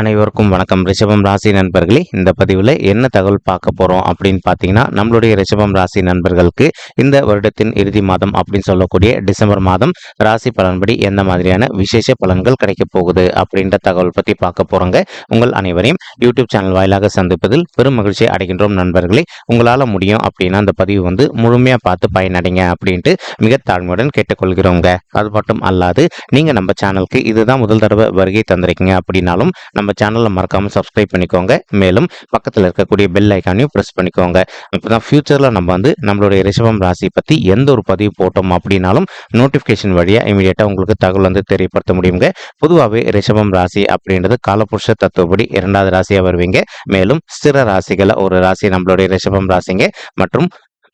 அனைவருக்கும் வணக்கம். ரிஷபம் ராசி நண்பர்களே இந்த பதிவில் என்ன தகவல் பார்க்க போகிறோம் அப்படின்னு பார்த்தீங்கன்னா நம்மளுடைய ரிஷபம் ராசி நண்பர்களுக்கு இந்த வருடத்தின் இறுதி மாதம் அப்படின்னு சொல்லக்கூடிய டிசம்பர் மாதம் ராசி பலன்படி எந்த மாதிரியான விசேஷ பலன்கள் கிடைக்க போகுது அப்படின்ற தகவல் பற்றி பார்க்க போகிறோங்க உங்கள் அனைவரையும் யூடியூப் சேனல் வாயிலாக சந்திப்பதில் பெரும் மகிழ்ச்சி அடைகின்றோம் நண்பர்களே. உங்களால் முடியும் அப்படின்னா அந்த பதிவு வந்து முழுமையாக பார்த்து பயனடைங்க அப்படின்ட்டு மிக தாழ்மையுடன் கேட்டுக்கொள்கிறோங்க. அது மட்டும் அல்லாது நீங்கள் நம்ம சேனலுக்கு இதுதான் முதல் தடவை வருகை தந்திருக்கீங்க அப்படின்னாலும் நம்ம சேனலை மறக்காமல் சப்ஸ்கிரைப் பண்ணிக்கோங்க. மேலும் பக்கத்தில் இருக்கக்கூடிய பெல் ஐக்கானையும் ப்ரெஸ் பண்ணிக்கோங்க. இப்போ தான் ஃப்யூச்சரில் நம்ம வந்து நம்மளுடைய ரிஷபம் ராசி பற்றி எந்த ஒரு பதிவு போட்டோம் அப்படின்னாலும் நோட்டிஃபிகேஷன் வழியாக இமீடியட்டாக உங்களுக்கு தகவல் வந்து தெரியப்படுத்த முடியுங்க. பொதுவாகவே ரிஷபம் ராசி அப்படின்றது காலபுருஷ தத்துவப்படி இரண்டாவது ராசியாக வருவீங்க. மேலும் ஸ்திர ராசிகளை ஒரு ராசி நம்மளுடைய ரிஷபம் ராசிங்க. மற்றும்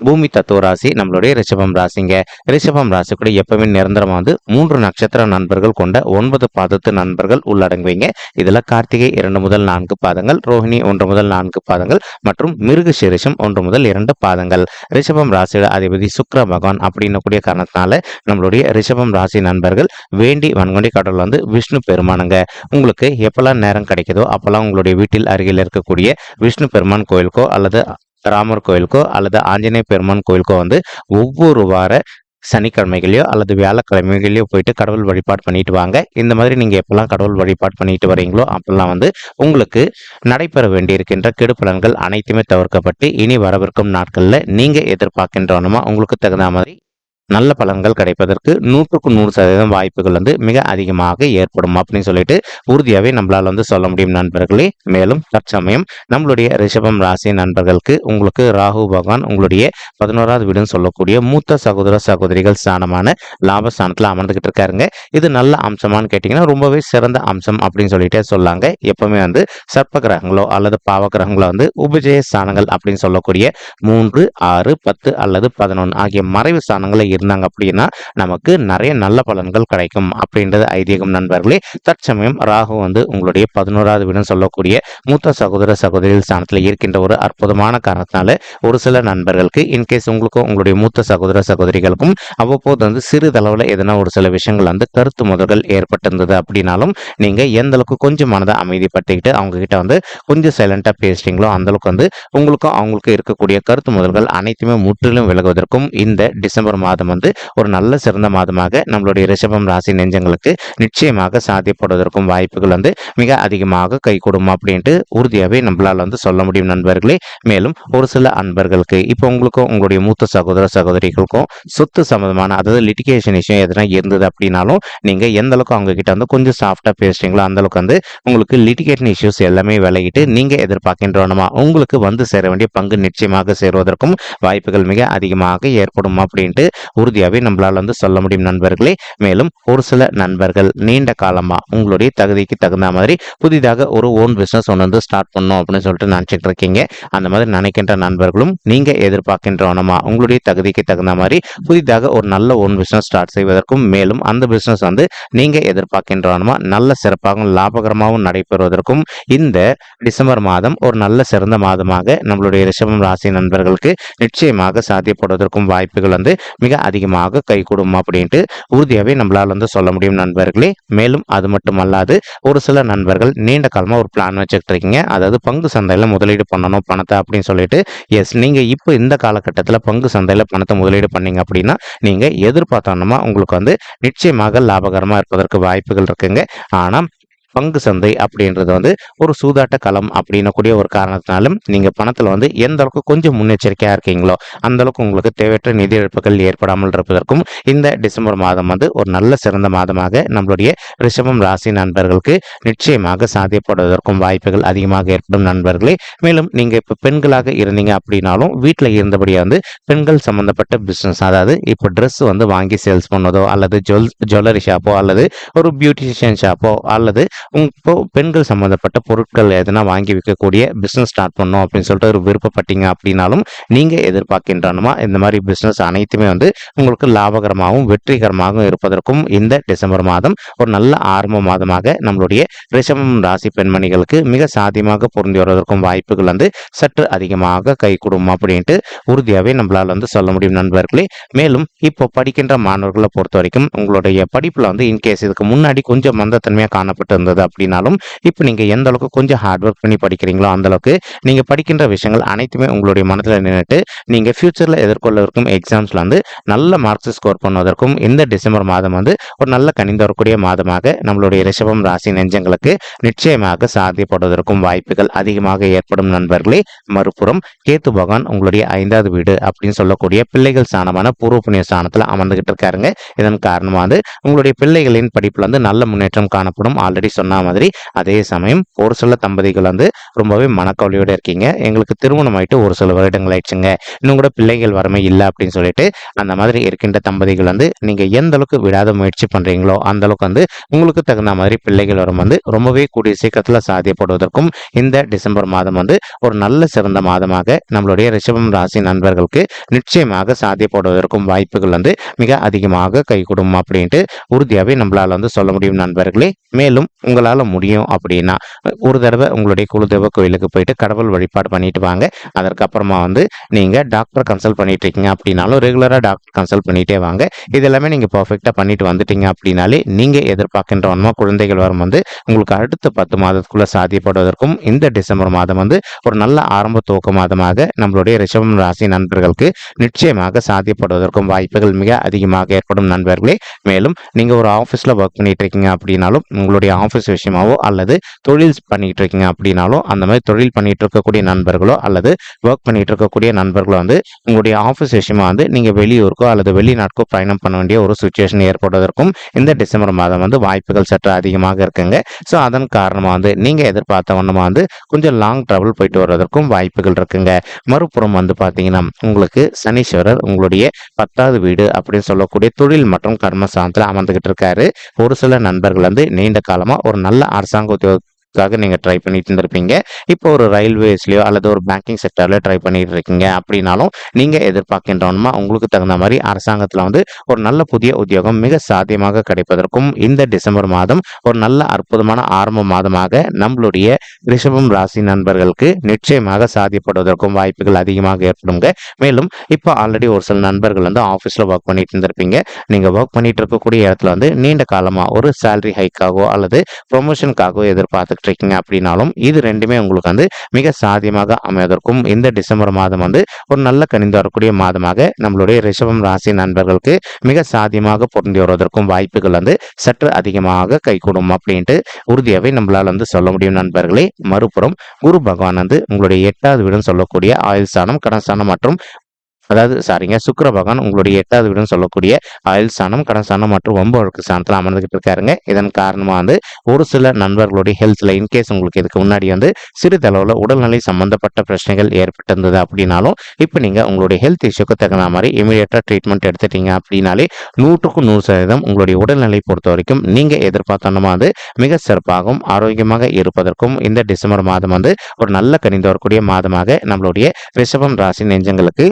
பூமி தத்துவ ராசி நம்மளுடைய ரிஷபம் ராசிங்க. ரிஷபம் ராசி கூட எப்பவுமே நிரந்தரமா வந்து மூன்று நட்சத்திர நண்பர்கள் கொண்ட ஒன்பது பாதத்து நண்பர்கள் உள்ளடங்குவீங்க. இதுல கார்த்திகை இரண்டு முதல் நான்கு பாதங்கள் ரோஹிணி ஒன்று முதல் நான்கு பாதங்கள் மற்றும் மிருக சிரிஷம் ஒன்று முதல் இரண்டு பாதங்கள். ரிஷபம் ராசியோட அதிபதி சுக்ர பகவான் அப்படின்னு கூடிய காரணத்தினால நம்மளுடைய ரிஷபம் ராசி நண்பர்கள் வேண்டி வன்கொண்டி கடவுள் வந்து விஷ்ணு பெருமானுங்க. உங்களுக்கு எப்பெல்லாம் நேரம் கிடைக்குதோ அப்பெல்லாம் உங்களுடைய வீட்டில் அருகில் இருக்கக்கூடிய விஷ்ணு பெருமான் கோயிலுக்கோ அல்லது ராமர் கோயிலுக்கோ அல்லது ஆஞ்சநேய பெருமான் கோயிலுக்கோ வந்து ஒவ்வொரு வார சனிக்கிழமைகளையோ அல்லது வியாழக்கிழமைகளையோ போயிட்டு கடவுள் வழிபாடு பண்ணிட்டு வாங்க. இந்த மாதிரி நீங்கள் எப்பெல்லாம் கடவுள் வழிபாடு பண்ணிட்டு வரீங்களோ அப்பெல்லாம் வந்து உங்களுக்கு நடைபெற வேண்டியிருக்கின்ற கெடுபலன்கள் அனைத்துமே தவிர்க்கப்பட்டு இனி வரவிருக்கும் நாட்களில் நீங்கள் எதிர்பார்க்கின்றனமா உங்களுக்கு தகுந்த மாதிரி நல்ல பலன்கள் கிடைப்பதற்கு நூற்றுக்கு நூறு சதவீதம் வாய்ப்புகள் வந்து மிக அதிகமாக ஏற்படும் அப்படின்னு சொல்லிட்டு உறுதியாகவே நம்மளால் வந்து சொல்ல முடியும் நண்பர்களே. மேலும் தற்சமயம் நம்மளுடைய ரிஷபம் ராசி நண்பர்களுக்கு உங்களுக்கு ராகு பகவான் உங்களுடைய பதினோராவது வீடுன்னு சொல்லக்கூடிய மூத்த சகோதர சகோதரிகள் ஸ்தானமான லாபஸ்தானத்தில் அமர்ந்துகிட்டு இருக்காருங்க. இது நல்ல அம்சமானு கேட்டிங்கன்னா ரொம்பவே சிறந்த அம்சம் அப்படின்னு சொல்லிட்டே சொல்லாங்க. எப்பவுமே வந்து சர்ப்ப கிரகங்களோ அல்லது பாவ கிரகங்களோ வந்து உபஜய ஸ்தானங்கள் அப்படின்னு சொல்லக்கூடிய மூன்று ஆறு பத்து அல்லது பதினொன்று ஆகிய மறைவு ஸ்தானங்களை இருந்தாங்க அப்படின்னா நமக்கு நிறைய நல்ல பலன்கள் கிடைக்கும் அப்படின்றது ஐதீகம் நண்பர்களே. தற்சமயம் ராகு வந்து உங்களுடைய பதினோராவது வீடுன்னு சொல்லக்கூடிய மூத்த சகோதர சகோதரிகள் ஸ்தானத்தில் இருக்கின்ற ஒரு அற்புதமான காரணத்தினால ஒரு சில நண்பர்களுக்கு இன்கேஸ் உங்களுக்கும் உங்களுடைய மூத்த சகோதர சகோதரிகளுக்கும் அவ்வப்போது வந்து சிறிதளவில் எதனா ஒரு சில விஷயங்கள் வந்து கருத்து முதல்கள் ஏற்பட்டிருந்தது அப்படின்னாலும் நீங்க எந்த அளவுக்கு கொஞ்சம் மனதை அமைதிப்படுத்திக்கிட்டு அவங்க கிட்ட வந்து கொஞ்சம் சைலண்டா பேசுறீங்களோ அந்த அளவுக்கு வந்து உங்களுக்கும் அவங்களுக்கும் இருக்கக்கூடிய கருத்து முதல்கள் அனைத்துமே முற்றிலும் விலகுவதற்கும் இந்த டிசம்பர் மாதம் வந்து ஒரு நல்ல சிறந்த மாதமாக நம்மளுடைய ரிஷபம் ராசி நெஞ்சங்களுக்கு நிச்சயமாக சாத்தியப்படுவதற்கும் வாய்ப்புகள் வந்து மிக அதிகமாக கைகூடும் அப்படின்ட்டு உறுதியாகவே நம்மளால் வந்து சொல்ல முடியும் நண்பர்களே. மேலும் ஒரு சில அன்பர்களுக்கு இப்போ உங்களுக்கும் உங்களுடைய மூத்த சகோதர சகோதரிகளுக்கும் சொத்து சம்மந்தமான அதாவது லிட்டிகேஷன் விஷயம் எதனா இருந்தது அப்படின்னாலும் நீங்கள் எந்த அளவுக்கு அவங்க கிட்ட வந்து கொஞ்சம் சாஃப்டாக பேசுறீங்களோ அந்த அளவுக்கு வந்து உங்களுக்கு லிட்டிகேஷன் இஷ்யூஸ் எல்லாமே விலகிட்டு நீங்கள் எதிர்பார்க்கின்றோமா உங்களுக்கு வந்து சேர வேண்டிய பங்கு நிச்சயமாக சேருவதற்கும் வாய்ப்புகள் மிக அதிகமாக ஏற்படும் அப்படின்ட்டு உறுதியாகவே நம்மளால் வந்து சொல்ல முடியும் நண்பர்களே. மேலும் ஒரு சில நண்பர்கள் நீண்ட காலமாக உங்களுடைய தகுதிக்கு தகுந்த மாதிரி புதிதாக ஒரு ஓன் பிஸ்னஸ் ஒன்று வந்து ஸ்டார்ட் பண்ணணும் அப்படின்னு சொல்லிட்டு நினச்சிட்டு இருக்கீங்க. அந்த மாதிரி நினைக்கின்ற நண்பர்களும் நீங்கள் எதிர்பார்க்கின்றவனமா உங்களுடைய தகுதிக்கு தகுந்த மாதிரி புதிதாக ஒரு நல்ல ஓன் பிஸ்னஸ் ஸ்டார்ட் செய்வதற்கும் மேலும் அந்த பிஸ்னஸ் வந்து நீங்கள் எதிர்பார்க்கின்றவனமா நல்ல சிறப்பாகவும் லாபகரமாகவும் நடைபெறுவதற்கும் இந்த டிசம்பர் மாதம் ஒரு நல்ல சிறந்த மாதமாக நம்மளுடைய ரிஷபம் ராசி நண்பர்களுக்கு நிச்சயமாக சாத்தியப்படுவதற்கும் வாய்ப்புகள் வந்து மிக அதிகமாக கைகூடும் அப்படின்ட்டு உறுதியாகவே நம்மளால் வந்து சொல்ல முடியும் நண்பர்களே. மேலும் அது மட்டும் அல்லாது ஒரு சில நண்பர்கள் நீண்ட காலமாக ஒரு பிளான் வச்சுக்கிட்டு இருக்கீங்க. அதாவது பங்கு சந்தையில் முதலீடு பண்ணணும் பணத்தை அப்படின்னு சொல்லிட்டு எஸ் நீங்கள் இப்போ இந்த காலகட்டத்தில் பங்கு சந்தையில் பணத்தை முதலீடு பண்ணீங்க அப்படின்னா நீங்கள் எதிர்பார்த்தோன்னா உங்களுக்கு வந்து நிச்சயமாக லாபகரமாக இருப்பதற்கு வாய்ப்புகள் இருக்குங்க. ஆனால் பங்கு சந்தை அப்படின்றது வந்து ஒரு சூதாட்ட களம் அப்படின்னக்கூடிய ஒரு காரணத்தினாலும் நீங்கள் பணத்தில் வந்து எந்த அளவுக்கு கொஞ்சம் முன்னெச்சரிக்கையாக இருக்கீங்களோ அந்த அளவுக்கு உங்களுக்கு தேவையற்ற நிதி இழப்புகள் ஏற்படாமல் இருப்பதற்கும் இந்த டிசம்பர் மாதம் வந்து ஒரு நல்ல சிறந்த மாதமாக நம்மளுடைய ரிஷபம் ராசி நண்பர்களுக்கு நிச்சயமாக சாத்தியப்படுவதற்கும் வாய்ப்புகள் அதிகமாக ஏற்படும் நண்பர்களே. மேலும் நீங்கள் இப்போ பெண்களாக இருந்தீங்க அப்படின்னாலும் வீட்டில் இருந்தபடியே வந்து பெண்கள் சம்மந்தப்பட்ட பிஸ்னஸ் அதாவது இப்போ ட்ரெஸ் வந்து வாங்கி சேல்ஸ் பண்ணதோ அல்லது ஜுவல் ஜுவல்லரி ஷாப்போ அல்லது ஒரு பியூட்டிஷியன் ஷாப்போ அல்லது இப்போ பெண்கள் சம்மந்தப்பட்ட பொருட்கள் எதனா வாங்கி விற்கக்கூடிய பிஸ்னஸ் ஸ்டார்ட் பண்ணோம் அப்படின்னு சொல்லிட்டு ஒரு விருப்பப்பட்டீங்க அப்படின்னாலும் நீங்கள் எதிர்பார்க்கின்றனுமா இந்த மாதிரி பிஸ்னஸ் அனைத்துமே வந்து உங்களுக்கு லாபகரமாகவும் வெற்றிகரமாகவும் இருப்பதற்கும் இந்த டிசம்பர் மாதம் ஒரு நல்ல ஆரம்ப மாதமாக நம்மளுடைய ரிஷபம் ராசி பெண்மணிகளுக்கு மிக சாத்தியமாக பொருந்தி வருவதற்கும் வாய்ப்புகள் வந்து சற்று அதிகமாக கை கொடுக்கும் அப்படின்ட்டு உறுதியாகவே நம்மளால் வந்து சொல்ல முடியும் நண்பர்களே. மேலும் இப்போ படிக்கின்ற மாணவர்களை பொறுத்த வரைக்கும் உங்களுடைய படிப்பில் வந்து இன்கேஸ் இதுக்கு முன்னாடி கொஞ்சம் மந்தத்தன்மையாக காணப்பட்டு இருந்தது இருந்தது அப்படின்னாலும் இப்போ நீங்கள் எந்த அளவுக்கு கொஞ்சம் ஹார்ட் ஒர்க் பண்ணி படிக்கிறீங்களோ அந்த அளவுக்கு நீங்கள் படிக்கின்ற விஷயங்கள் அனைத்துமே உங்களுடைய மனதில் நின்றுட்டு நீங்கள் ஃபியூச்சரில் எதிர்கொள்ள இருக்கும் எக்ஸாம்ஸில் வந்து நல்ல மார்க்ஸ் ஸ்கோர் பண்ணுவதற்கும் இந்த டிசம்பர் மாதம் வந்து ஒரு நல்ல கனிந்து வரக்கூடிய மாதமாக நம்மளுடைய ரிஷபம் ராசி நெஞ்சங்களுக்கு நிச்சயமாக சாத்தியப்படுவதற்கும் வாய்ப்புகள் அதிகமாக ஏற்படும் நண்பர்களே. மறுபுறம் கேத்து பகவான் உங்களுடைய ஐந்தாவது வீடு அப்படின்னு சொல்லக்கூடிய பிள்ளைகள் ஸ்தானமான பூர்வ புண்ணிய ஸ்தானத்தில் அமர்ந்துகிட்டு இருக்காருங்க. இதன் காரணமாக வந்து உங்களுடைய பிள்ளைகளின் படிப்பில் வந்து நல்ல முன்னேற்றம் காணப்படும். ஆல்ரெடி சொன்ன மாதிரி அதே சமயம் ஒரு சில தம்பதிகள் வந்து ரொம்பவே மனக்கவலையோடு இருக்கீங்க. எங்களுக்கு திருமணம் ஆயிட்டு ஒரு சில வருடங்கள் ஆயிடுச்சுங்க. இன்னும் கூட பிள்ளைகள் வரமை இல்லை அப்படின்னு சொல்லிட்டு அந்த மாதிரி இருக்கின்ற தம்பதிகள் வந்து நீங்கள் எந்த அளவுக்கு விடாத முயற்சி பண்ணுறீங்களோ அந்த அளவுக்கு வந்து உங்களுக்கு தகுந்த மாதிரி பிள்ளைகள் வரும் வந்து ரொம்பவே கூடிய சீக்கிரத்தில் சாத்தியப்படுவதற்கும் இந்த டிசம்பர் மாதம் வந்து ஒரு நல்ல சிறந்த மாதமாக நம்மளுடைய ரிஷபம் ராசி நண்பர்களுக்கு நிச்சயமாக சாத்தியப்படுவதற்கும் வாய்ப்புகள் வந்து மிக அதிகமாக கைகூடும் அப்படின்ட்டு உறுதியாகவே நம்மளால் வந்து சொல்ல முடியும் நண்பர்களே. மேலும் உங்களால் முடியும் அப்படின்னா ஒரு தடவை உங்களுடைய குலதெய்வ கோயிலுக்கு போயிட்டு கடவுள் வழிபாடு பண்ணிட்டு வாங்க. அதற்கப்புறமா வந்து நீங்கள் டாக்டர் கன்சல்ட் பண்ணிட்டு இருக்கீங்க அப்படின்னாலும் ரெகுலராக டாக்டர் கன்சல்ட் பண்ணிட்டே வாங்க. இது எல்லாமே நீங்கள் பர்ஃபெக்டாக பண்ணிட்டு வந்துட்டீங்க அப்படின்னாலே நீங்கள் எதிர்பார்க்கின்ற வன்மா குழந்தைகள் வரும் வந்து உங்களுக்கு அடுத்த பத்து மாதத்துக்குள்ளே சாத்தியப்படுவதற்கும் இந்த டிசம்பர் மாதம் வந்து ஒரு நல்ல ஆரம்ப துவக்க மாதமாக நம்மளுடைய ரிஷபம் ராசி நண்பர்களுக்கு நிச்சயமாக சாத்தியப்படுவதற்கும் வாய்ப்புகள் மிக அதிகமாக ஏற்படும் நண்பர்களே. மேலும் நீங்கள் ஒரு ஆஃபீஸில் ஒர்க் பண்ணிட்டு இருக்கீங்க அப்படின்னாலும் உங்களுடைய ஆஃபீஸ் விஷயமாவோ அல்லது தொழில் பண்ணிட்டு இருக்கீங்க அப்படின்னாலும் அந்த மாதிரி தொழில் பண்ணிட்டு இருக்கக்கூடிய நண்பர்களோ அல்லது ஒர்க் பண்ணிட்டு இருக்கக்கூடிய நண்பர்களோ வந்து உங்களுடைய ஆஃபீஸ் விஷயமா வந்து நீங்கள் வெளியூருக்கோ அல்லது வெளிநாட்டுக்கோ பயணம் பண்ண வேண்டிய ஒரு சுச்சுவேஷன் ஏற்படுவதற்கும் இந்த டிசம்பர் மாதம் வந்து வாய்ப்புகள் சற்று அதிகமாக இருக்குங்க. ஸோ அதன் காரணமாக வந்து நீங்கள் எதிர்பார்த்த ஒன்றுமா வந்து கொஞ்சம் லாங் ட்ராவல் போயிட்டு வர்றதற்கும் வாய்ப்புகள் இருக்குங்க. மறுபுறம் வந்து பார்த்தீங்கன்னா உங்களுக்கு சனீஸ்வரர் உங்களுடைய பத்தாவது வீடு அப்படின்னு சொல்லக்கூடிய தொழில் மற்றும் கர்மஸ்தானத்தில் அமர்ந்துகிட்டு இருக்காரு ஒரு சில நண்பர்கள் வந்து நீண்ட காலமாக ஒரு நல்ல அரசாங்க உத்தியோக ஜாப்ஸ்க்காக நீங்கள் ட்ரை பண்ணிட்டு இருந்திருப்பீங்க. இப்போ ஒரு ரயில்வேஸ்லையோ அல்லது ஒரு பேங்கிங் செக்டர்லையோ ட்ரை பண்ணிட்டு இருக்கீங்க அப்படின்னாலும் நீங்கள் எதிர்பார்க்கின்றவனுமா உங்களுக்கு தகுந்த மாதிரி அரசாங்கத்தில் வந்து ஒரு நல்ல புதிய உத்தியோகம் மிக சாத்தியமாக கிடைப்பதற்கும் இந்த டிசம்பர் மாதம் ஒரு நல்ல அற்புதமான ஆரம்ப மாதமாக நம்மளுடைய ரிஷபம் ராசி நண்பர்களுக்கு நிச்சயமாக சாத்தியப்படுவதற்கும் வாய்ப்புகள் அதிகமாக ஏற்படுங்க. மேலும் இப்போ ஆல்ரெடி ஒரு சில நண்பர்கள் வந்து ஆஃபீஸில் ஒர்க் பண்ணிட்டு இருந்திருப்பீங்க. நீங்கள் ஒர்க் பண்ணிட்டு இருக்கக்கூடிய இடத்துல வந்து நீண்ட காலமாக ஒரு சேலரி ஹைக்காகவோ அல்லது ப்ரொமோஷனுக்காகவோ எதிர்பார்த்துக்கிட்டு இருக்கீங்க அப்படின்னாலும் இது ரெண்டுமே உங்களுக்கு வந்து மிக சாத்தியமாக அமைவதற்கும் இந்த டிசம்பர் மாதம் வந்து ஒரு நல்ல கணிந்து வரக்கூடிய மாதமாக நம்மளுடைய ரிஷபம் ராசி நண்பர்களுக்கு மிக சாத்தியமாக பொருந்தி வருவதற்கும் வாய்ப்புகள் வந்து சற்று அதிகமாக கைகூடும் அப்படின்ட்டு உறுதியாகவே நம்மளால் வந்து சொல்ல முடியும் நண்பர்களே. மறுபுறம் குரு பகவான் வந்து உங்களுடைய எட்டாவது வீடும் சொல்லக்கூடிய ஆயுள் ஸ்தானம் கடன் ஸ்தானம் மற்றும் அதாவது சாரிங்க சுக்கர பகவான் உங்களுடைய எட்டாவது வீடுன்னு சொல்லக்கூடிய ஆயுள் சாணம் கடன் சாணம் மற்றும் ஒன்பது சாணத்தில் அமர்ந்துகிட்டு இருக்காருங்க. இதன் காரணமாக வந்து ஒரு சில நண்பர்களுடைய ஹெல்த்தில் இன்கேஸ் உங்களுக்கு இதுக்கு முன்னாடி வந்து சிறிதளவில் உடல்நிலை சம்பந்தப்பட்ட பிரச்சனைகள் ஏற்பட்டிருந்தது அப்படின்னாலும் இப்போ நீங்கள் உங்களுடைய ஹெல்த் இஷ்யூக்கு தகுந்த மாதிரி இமீடியட்டாக ட்ரீட்மெண்ட் எடுத்துட்டீங்க அப்படின்னாலே நூற்றுக்கும் நூறு சதவீதம் உங்களுடைய உடல்நிலை பொறுத்த வரைக்கும் நீங்கள் எதிர்பார்த்தோன்னா வந்து மிக சிறப்பாகவும் ஆரோக்கியமாக இருப்பதற்கும் இந்த டிசம்பர் மாதம் வந்து ஒரு நல்ல கணிந்து வரக்கூடிய மாதமாக நம்மளுடைய ரிஷபம் ராசி நெஞ்சங்களுக்கு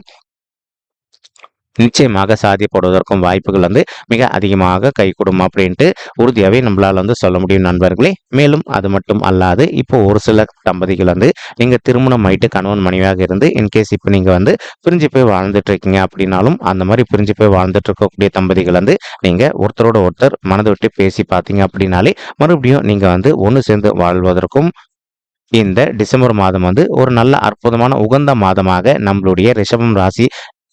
நிச்சயமாக சாதியப்படுவதற்கும் வாய்ப்புகள் வந்து மிக அதிகமாக கைகூடும் அப்படின்ட்டு உறுதியாகவே நம்மளால் வந்து சொல்ல முடியும் நண்பர்களே. மேலும் அது மட்டும் அல்லாது இப்போ ஒரு சில தம்பதிகள் வந்து நீங்கள் திருமணம் ஆயிட்டு கணவன் மனைவியாக இருந்து இன்கேஸ் இப்போ நீங்கள் வந்து பிரிஞ்சு போய் வாழ்ந்துட்டு இருக்கீங்க அப்படின்னாலும் அந்த மாதிரி பிரிஞ்சு போய் வாழ்ந்துட்டு இருக்கக்கூடிய தம்பதிகள் வந்து நீங்கள் ஒருத்தரோட ஒருத்தர் மனதை விட்டு பேசி பார்த்தீங்க அப்படின்னாலே மறுபடியும் நீங்கள் வந்து ஒன்று சேர்ந்து வாழ்வதற்கும் இந்த டிசம்பர் மாதம் வந்து ஒரு நல்ல அற்புதமான உகந்த மாதமாக நம்மளுடைய ரிஷபம் ராசி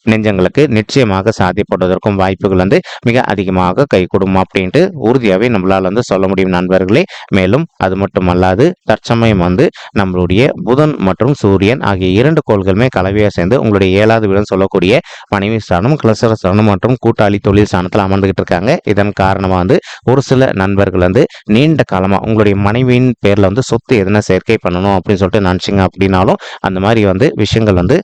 நெஞ்சங்களுக்கு நிச்சயமாக சாதிப்படுவதற்கும் வாய்ப்புகள் வந்து மிக அதிகமாக கைகூடும் அப்படின்ட்டு உறுதியாகவே நம்மளால் வந்து சொல்ல முடியும் நண்பர்களே. மேலும் அது மட்டும் அல்லாது தற்சமயம் வந்து நம்மளுடைய புதன் மற்றும் சூரியன் ஆகிய இரண்டு கோள்களுமே கலவையாக சேர்ந்து உங்களுடைய ஏழாவது வீடு சொல்லக்கூடிய மனைவி ஸ்தானம் கிளசர ஸ்தானம் மற்றும் கூட்டாளி தொழில் ஸ்தானத்தில் அமர்ந்துகிட்டு இருக்காங்க. இதன் காரணமாக வந்து ஒரு சில நண்பர்கள் வந்து நீண்ட காலமாக உங்களுடைய மனைவியின் பேரில் வந்து சொத்து எதனா சேர்க்கை பண்ணணும் அப்படின்னு சொல்லிட்டு நினச்சிங்க அப்படின்னாலும் அந்த மாதிரி வந்து விஷயங்கள் வந்து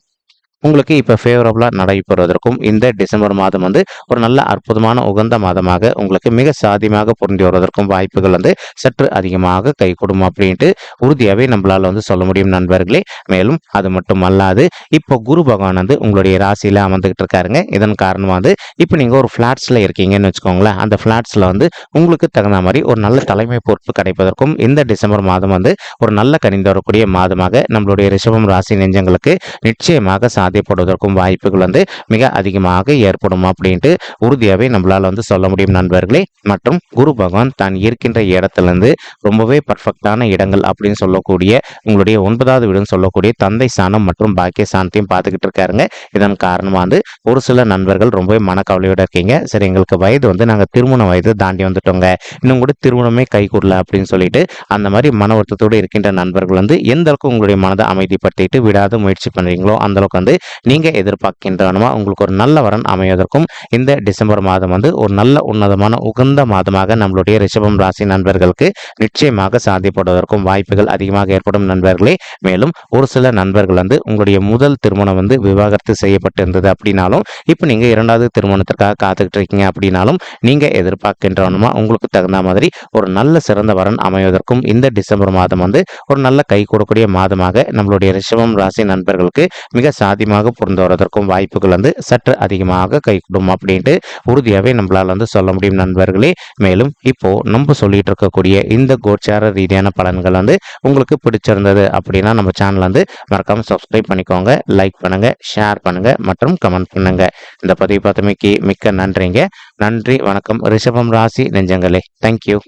உங்களுக்கு இப்போ ஃபேவரபுளாக நடைபெறுவதற்கும் இந்த டிசம்பர் மாதம் வந்து ஒரு நல்ல அற்புதமான உகந்த மாதமாக உங்களுக்கு மிக சாதியமாக பொருந்தி வருவதற்கும் வாய்ப்புகள் வந்து சற்று அதிகமாக கைகூடும் அப்படின்ட்டு உறுதியாகவே நம்மளால் வந்து சொல்ல முடியும் நண்பர்களே. மேலும் அது மட்டும் அல்லாது இப்போ குரு பகவான் வந்து உங்களுடைய ராசியில் அமர்ந்துகிட்டு இருக்காருங்க. இதன் காரணமாக வந்து இப்போ நீங்கள் ஒரு ஃப்ளாட்ஸில் இருக்கீங்கன்னு வச்சுக்கோங்களேன். அந்த ஃப்ளாட்ஸில் வந்து உங்களுக்கு தகுந்த மாதிரி ஒரு நல்ல தலைமை பொறுப்பு கிடைப்பதற்கும் இந்த டிசம்பர் மாதம் வந்து ஒரு நல்ல கணிந்து வரக்கூடிய மாதமாக நம்மளுடைய ரிஷபம் ராசி நெஞ்சங்களுக்கு நிச்சயமாக சா பாதிப்படுவதற்கும் வாய்ப்புகள் வந்து மிக அதிகமாக ஏற்படும் அப்படின்ட்டு உறுதியாகவே நம்மளால் வந்து சொல்ல முடியும் நண்பர்களே. மற்றும் குரு பகவான் தான் இருக்கின்ற இடத்துலேருந்து ரொம்பவே பர்ஃபெக்டான இடங்கள் அப்படின்னு சொல்லக்கூடிய உங்களுடைய ஒன்பதாவது வீடுன்னு சொல்லக்கூடிய தந்தை சாணம் மற்றும் பாக்கிய சாணத்தையும் பார்த்துக்கிட்டு இருக்காருங்க. இதன் காரணமாக வந்து ஒரு சில நண்பர்கள் ரொம்பவே மனக்கவலையோடு இருக்கீங்க. சரி எங்களுக்கு வயது வந்து நாங்கள் திருமண வயது தாண்டி வந்துட்டோங்க. இன்னும் கூட திருமணமே கை கூடல அப்படின்னு சொல்லிட்டு அந்த மாதிரி மன வருத்தத்தோடு இருக்கின்ற நண்பர்கள் வந்து எந்த அளவுக்கு உங்களுடைய மனதை அமைதிப்படுத்திட்டு விடாத முயற்சி பண்ணுறீங்களோ அந்த அளவுக்கு வந்து நீங்கள் எதிர்பார்க்கின்றனமா உங்களுக்கு ஒரு நல்ல வரன் அமைவதற்கும் இந்த டிசம்பர் மாதம் வந்து ஒரு நல்ல உன்னதமான உகந்த மாதமாக நம்மளுடைய ரிஷபம் ராசி நண்பர்களுக்கு நிச்சயமாக சாதிப்படுவதற்கும் வாய்ப்புகள் அதிகமாக ஏற்படும் நண்பர்களே. மேலும் ஒரு சில நண்பர்கள் வந்து உங்களுடைய முதல் திருமணம் வந்து விவாகரத்து செய்யப்பட்டிருந்தது அப்படின்னாலும் இப்போ நீங்கள் இரண்டாவது திருமணத்திற்காக காத்துக்கிட்டு இருக்கீங்க அப்படின்னாலும் நீங்கள் எதிர்பார்க்கின்றவனுமா உங்களுக்கு தகுந்த மாதிரி ஒரு நல்ல சிறந்த வரன் அமைவதற்கும் இந்த டிசம்பர் மாதம் வந்து ஒரு நல்ல கை கொடுக்கக்கூடிய மாதமாக நம்மளுடைய ரிஷபம் ராசி நண்பர்களுக்கு மிக அதிகமாக பொருந்து வருவதற்கும் வாய்ப்புகள் வந்து சற்று அதிகமாக கை அப்படின்ட்டு உறுதியாகவே நம்மளால் வந்து சொல்ல முடியும் நண்பர்களே. மேலும் இப்போ நம்ம சொல்லிட்டு இருக்கக்கூடிய இந்த கோச்சார ரீதியான பலன்கள் வந்து உங்களுக்கு பிடிச்சிருந்தது அப்படின்னா நம்ம சேனல் வந்து மறக்காம சப்ஸ்கிரைப் பண்ணிக்கோங்க லைக் பண்ணுங்க ஷேர் பண்ணுங்க மற்றும் கமெண்ட் பண்ணுங்க. இந்த பதிவு பார்த்தமைக்கு மிக்க நன்றிங்க. நன்றி வணக்கம். ரிஷபம் ராசி நெஞ்சங்களே. தேங்க்யூ